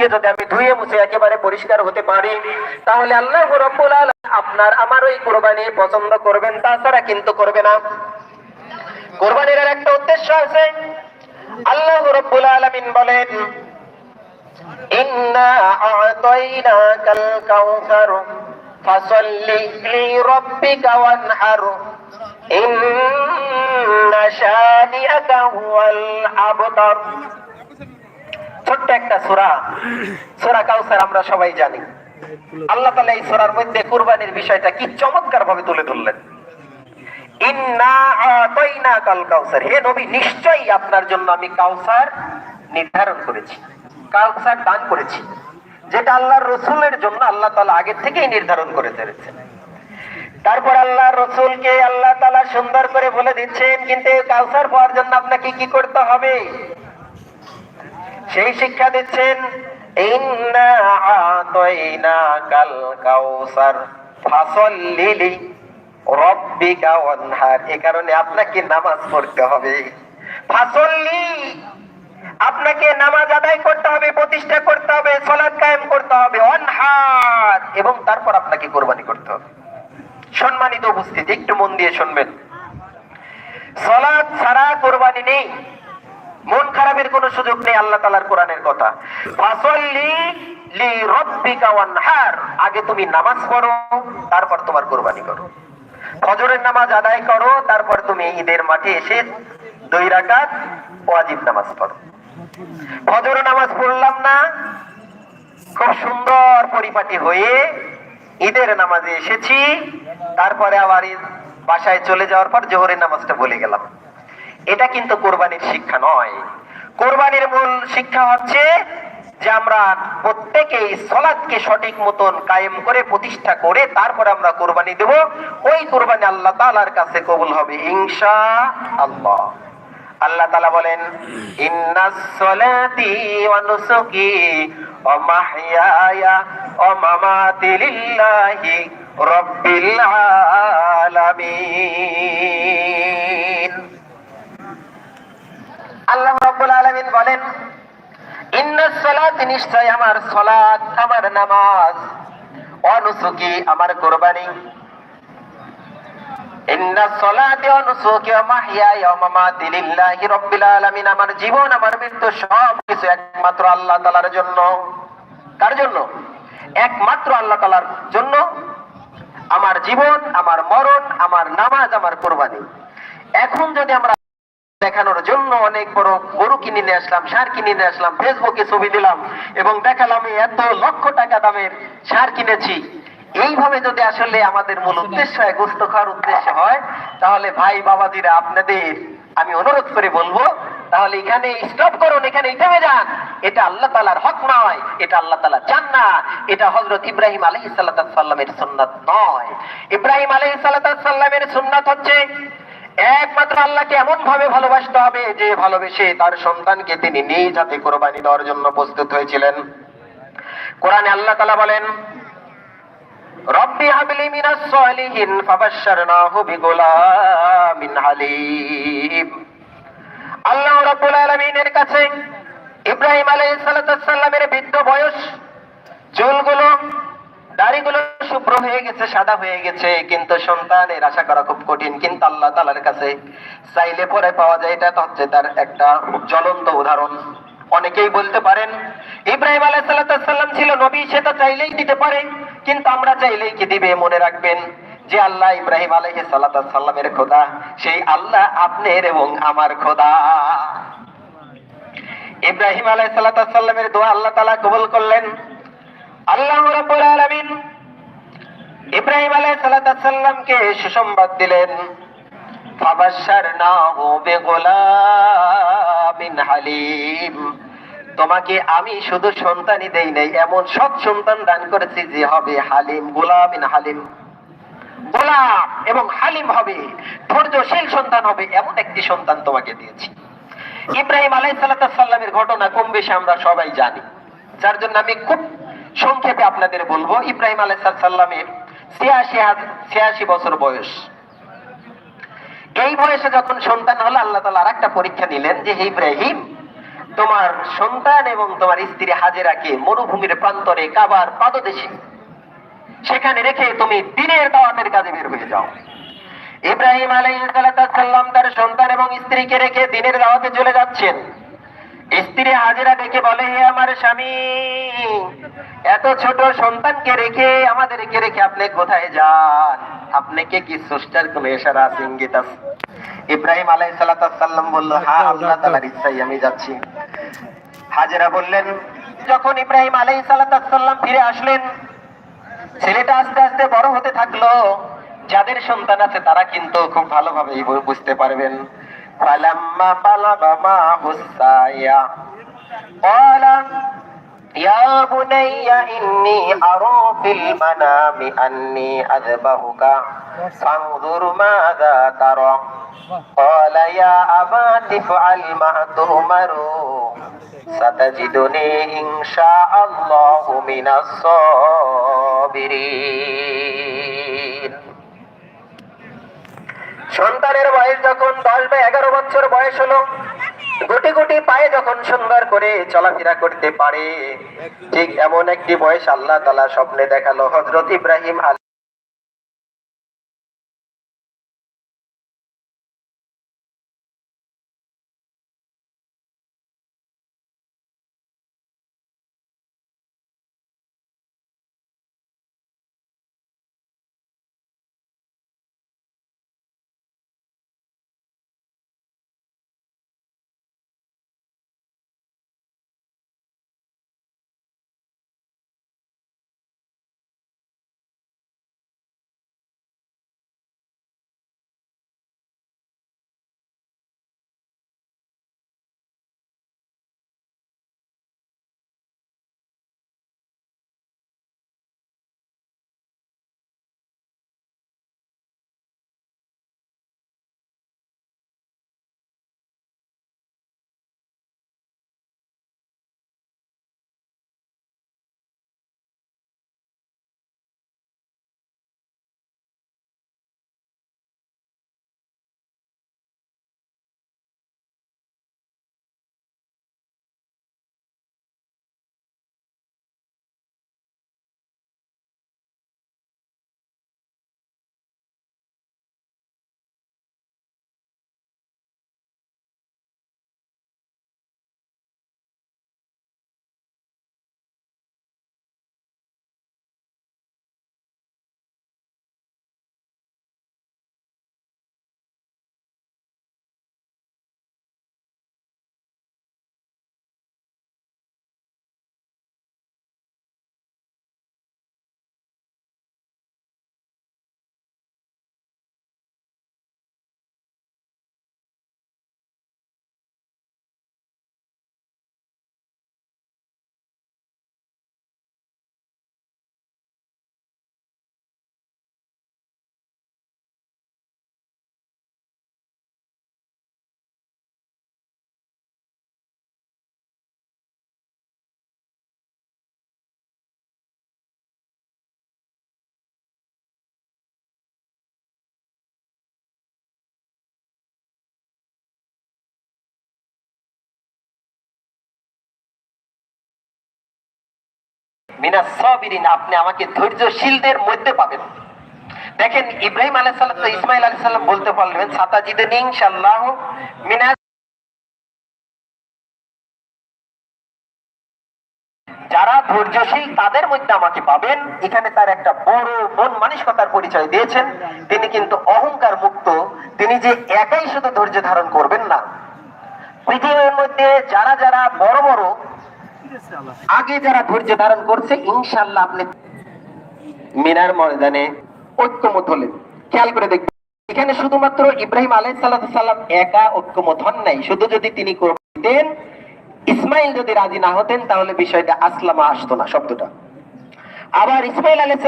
আজকে যদি আমি ধুয়ে মুছে একেবারে পরিষ্কার হতে পারি, তাহলে আল্লাহ রব্বুল আলামিন আপনার আমার ওই কোরবানি পছন্দ করবেন, তাছাড়া কিন্তু করবে না। কোরবানির একটা উদ্দেশ্য আছে। আল্লাহ রব্বুল আলামিন বলেন, ইন্না আবতার। ছোট্ট একটা সূরা। সূরা কাউসার আমরা সবাই জানি। আল্লাহ তাআলা এই সূরার মধ্যে কুরবানির বিষয়টা কি চমৎকার ভাবে তুলে ধরলেন। হে আল্লাহ তাআলা আগে থেকেই নির্ধারণ করে ফেলেছেন তারপর আল্লাহ রসুলকে আল্লাহ সুন্দর করে বলে দিচ্ছেন, কিন্তু কাউসার পাওয়ার জন্য আপনাকে কি করতে হবে? সেই শিক্ষা দিচ্ছেন নামাজ করতে হবে, প্রতিষ্ঠা করতে হবে সলাৎ কায়েম করতে হবে এবং তারপর আপনাকে কোরবানি করতে হবে। সম্মানিত উপস্থিতি, একটু মন দিয়ে শুনবেন। সলাদ ছাড়া কোরবানি নেই। মন খারাপের কোনো সুযোগ নেই আল্লাহ তালার কোরআনের কথা। আগে তুমি নামাজ পড়ো, তারপর তোমার কোরবানি করো। ফজরের নামাজ আদায় করো, তারপর তুমি ঈদের মাঠে এসে দুই রাকাত ওয়াজিব নামাজ পড়ো। ফজর নামাজ পড়লাম না, খুব সুন্দর পরিপাটি হয়ে ঈদের নামাজে এসেছি, তারপরে আবার বাসায় চলে যাওয়ার পর জোহরের নামাজটা বলে গেলাম। এটা কিন্তু কোরবানির শিক্ষা নয়। কোরবানির মূল শিক্ষা হচ্ছে যে আমরা প্রত্যেকেই সলাদকে সঠিক মতন কায়েম করে প্রতিষ্ঠা করে তারপরে আমরা কোরবানি দেব। ওই কোরবানি আল্লাহ তাআলার কাছে কবুল হবে, ইনশা আল্লাহ। আল্লাহ তাআলা বলেন, ইন্নাস সলাতি ওয়া নুসুকি ওয়া মাহইয়ায়া লিল্লাহি রাব্বিল আলামিন আল্লাহ রাব্বুল আলামিন বলেন আমার আমার জীবন, আমার মৃত্যু সব কিছু একমাত্র আল্লাহ তালার জন্য। কার জন্য? একমাত্র আল্লাহ তালার জন্য। আমার জীবন, আমার মরণ, আমার নামাজ, আমার কোরবানি। এখন যদি আমরা দেখানোর জন্য অনেক বড় গরু কিনে নিয়ে আসলাম সার কিনে নিয়ে আসলাম ফেসবুকে ছবি দিলাম এবং দেখালাম এত লক্ষ টাকা দামের সার কিনেছি। এইভাবে যদি আসলে আমাদের মূল উদ্দেশ্য হয় গোস্ত খাওয়ার উদ্দেশ্য হয় তাহলে ভাই বাবাজিরা আপনাদের আমি অনুরোধ করে বলব তাহলে এখানে স্টপ করুন এখানে থেমে যান। এটা আল্লাহ তালার হক নয় এটা আল্লাহ তালা চান না এটা হজরত ইব্রাহিম আলহ সাল্লামের সুন্নাত নয়। ইব্রাহিম আলহ সাল্লামের সুন্নাত হচ্ছে একমাত্র আল্লাহকে এমন ভাবে ভালোবাসতে হবে যে ভালোবেসে তার সন্তানকে তিনি নিজ হাতে কোরবানি দেওয়ার জন্য প্রস্তুত হয়েছিলেন। কোরআনে আল্লাহ তালা বলেন বৃদ্ধ বয়স, চুলগুলো দাড়িগুলো শুভ্র হয়ে গেছে, সাদা হয়ে গেছে, কিন্তু সন্তানের আশা করা খুব কঠিন। কিন্তু আল্লাহ তালার কাছে চাইলে পরে পাওয়া যায়, এটা হচ্ছে তার একটা জ্বলন্ত উদাহরণ। অনেকেই বলতে পারেন, ইব্রাহিম আলাহ সাল্লাম ছিল নবী, সে তো চাইলেই দিতে পারে, কিন্তু আমরা চাইলেই কি দিবে, মনে রাখবেন যে আল্লাহ ইব্রাহিম আলহ সাল্লামের খোদা, সেই আল্লাহ আপনার এবং আমার খোদা। ইব্রাহিম আলাহ সাল্লামের দোয়া আল্লাহ তালা কবুল করলেন। তোমাকে আমি শুধু সন্তানই দেই নাই, এমন সৎ সন্তান দান করেছি যে হবে হালিম, গোলামিন হালিম। গোলাম এবং হালিম হবে, ধৈর্যশীল সন্তান হবে, এমন একটি সন্তান তোমাকে দিয়েছি। ইব্রাহিম আলাই সাল্লামের ঘটনা কম বেশি আমরা সবাই জানি, যার জন্য আমি খুব সংক্ষেপে আপনাদের বলব, ইব্রাহিম আলাই সাল্লামের ছিয়াশি ছিয়াশি বছর বয়স। এই বয়সে যখন সন্তান হলো, আল্লাহ তালা আর একটা পরীক্ষা নিলেন যে ইব্রাহিম, তোমার সন্তান এবং তোমার স্ত্রী হাজেরাকে মরুভূমির প্রান্তরে কাবার পাদদেশে, সেখানে রেখে তুমি দিনের দাওয়াতের কাজে বের হয়ে যাও। ইব্রাহিম আলাইসাল্লাম তার সন্তান এবং স্ত্রীকে রেখে দিনের দাওয়াতে চলে যাচ্ছেন। স্ত্রী হাজিরা ডেকে বলে হে আমার স্বামী এত ছোট সন্তানকে রেখে আমাদেরকে রেখে আপনি কোথায় যান? আপনাকে কি সুস্টার কোন এশারা আছে? ইঙ্গিত আছে? ইব্রাহিম আলাই সাল্লাম বলল হ্যাঁ আল্লাহ তালার ইচ্ছাই আমি যাচ্ছি। হাজেরা বললেন যখন ইব্রাহিম আলাই সাল্লাম ফিরে আসলেন ছেলেটা আস্তে আস্তে বড় হতে থাকল। যাদের সন্তান আছে তারা কিন্তু খুব ভালোভাবে বুঝতে পারবেন। فلما بلغ معه السعي قال يا بني إني أرى في المنام أني أذبحك فانظر ماذا ترى قال يا أبا تفعل ما تؤمر ستجدني إن شاء الله من الصابرين সন্তানের বয়স যখন দশ বা এগারো বছর বয়স হলো, গুটি গুটি পায়ে যখন সুন্দর করে চলাফেরা করতে পারে, ঠিক এমন একটি বয়স আল্লাহ তালা স্বপ্নে দেখাল হজরত ইব্রাহিম মিনাস সাবিরিন, আপনি আমাকে ধৈর্যশীলদের মধ্যে পাবেন। দেখেন, ইব্রাহিম আলাইহিস সালাম তো ইসমাইল আলাইহিস সালাম বলতে পারলেন সাতাজিদুনি ইনশাআল্লাহ মিনাস যারা ধৈর্যশীল তাদের মধ্যে আমাকে পাবেন। এখানে তার একটা বড় মন মানসিকতার পরিচয় দিয়েছেন। তিনি কিন্তু অহংকার মুক্ত, তিনি যে একাই শুধু ধৈর্য ধারণ করবেন না। পৃথিবীর মধ্যে যারা যারা বড় বড় আগে যারা ধৈর্য ধারণ করছে ইনশাল্লাহ আপনি মিনার ময়দানে ঐক্যমত হলেন খেয়াল করে দেখবেন, এখানে শুধুমাত্র ইব্রাহিম আলাই সাল্লাম একা ঐক্যমত হন নাই। শুধু যদি তিনি করতেন ইসমাইল যদি রাজি না হতেন, তাহলে বিষয়টা আসলামা আসতো না শব্দটা। আবার ইসমাইল আলাই